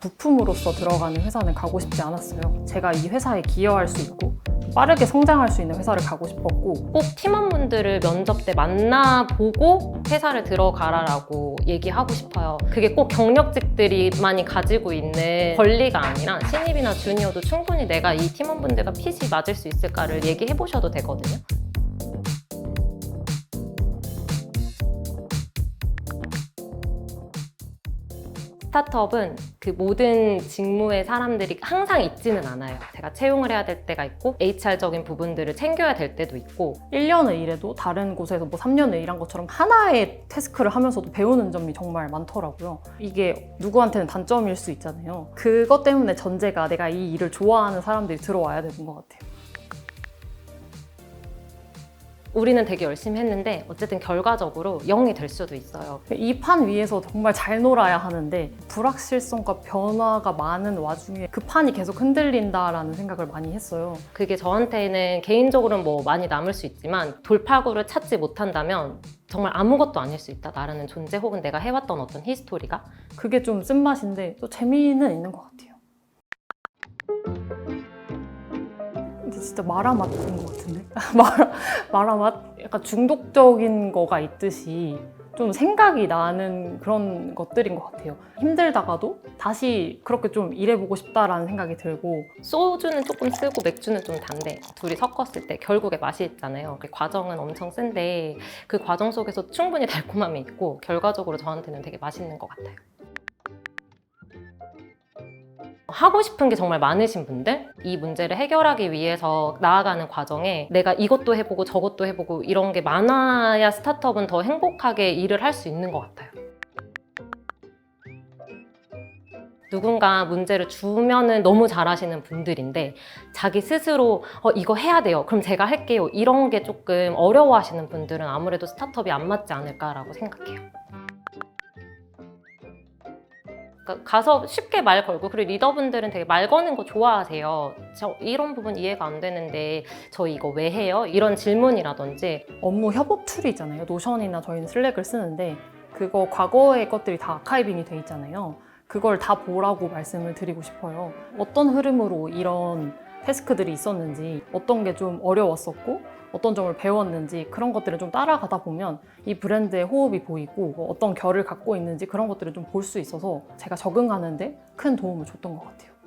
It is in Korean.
부품으로서 들어가는 회사는 가고 싶지 않았어요. 제가 이 회사에 기여할 수 있고 빠르게 성장할 수 있는 회사를 가고 싶었고 꼭 팀원분들을 면접 때 만나보고 회사를 들어가라라고 얘기하고 싶어요. 그게 꼭 경력직들이만이 가지고 있는 권리가 아니라 신입이나 주니어도 충분히 내가 이 팀원분들과 핏이 맞을 수 있을까를 얘기해 보셔도 되거든요. 스타트업은 그 모든 직무의 사람들이 항상 있지는 않아요. 제가 채용을 해야 될 때가 있고 HR적인 부분들을 챙겨야 될 때도 있고 1년을 일해도 다른 곳에서 뭐 3년을 일한 것처럼 하나의 태스크를 하면서도 배우는 점이 정말 많더라고요. 이게 누구한테는 단점일 수 있잖아요. 그것 때문에 전제가 내가 이 일을 좋아하는 사람들이 들어와야 되는 것 같아요. 우리는 되게 열심히 했는데 어쨌든 결과적으로 0이 될 수도 있어요. 이 판 위에서 정말 잘 놀아야 하는데 불확실성과 변화가 많은 와중에 그 판이 계속 흔들린다라는 생각을 많이 했어요. 그게 저한테는 개인적으로는 뭐 많이 남을 수 있지만 돌파구를 찾지 못한다면 정말 아무것도 아닐 수 있다. 나라는 존재 혹은 내가 해왔던 어떤 히스토리가 그게 좀 쓴맛인데 또 재미는 있는 것 같아요. 근데 진짜 마라맛 그런 것 같은데? 마라, 마라맛? 약간 중독적인 거가 있듯이 좀 생각이 나는 그런 것들인 것 같아요. 힘들다가도 다시 그렇게 좀 일해보고 싶다라는 생각이 들고 소주는 조금 쓰고 맥주는 좀 단데 둘이 섞었을 때 결국에 맛이 있잖아요. 그 과정은 엄청 센데 그 과정 속에서 충분히 달콤함이 있고 결과적으로 저한테는 되게 맛있는 것 같아요. 하고 싶은 게 정말 많으신 분들, 이 문제를 해결하기 위해서 나아가는 과정에 내가 이것도 해보고 저것도 해보고 이런 게 많아야 스타트업은 더 행복하게 일을 할 수 있는 것 같아요. 누군가 문제를 주면은 너무 잘하시는 분들인데 자기 스스로 어, 이거 해야 돼요. 그럼 제가 할게요. 이런 게 조금 어려워하시는 분들은 아무래도 스타트업이 안 맞지 않을까라고 생각해요. 그러니까 가서 쉽게 말 걸고 그리고 리더분들은 되게 말 거는 거 좋아하세요. 저 이런 부분 이해가 안 되는데 저 이거 왜 해요? 이런 질문이라든지 업무 협업 툴이 있잖아요. 노션이나 저희는 슬랙을 쓰는데 그거 과거의 것들이 다 아카이빙이 돼 있잖아요. 그걸 다 보라고 말씀을 드리고 싶어요. 어떤 흐름으로 이런 태스크들이 있었는지, 어떤 게 좀 어려웠었고, 어떤 점을 배웠는지 그런 것들을 좀 따라가다 보면 이 브랜드의 호흡이 보이고 뭐 어떤 결을 갖고 있는지 그런 것들을 좀 볼 수 있어서 제가 적응하는데 큰 도움을 줬던 것 같아요.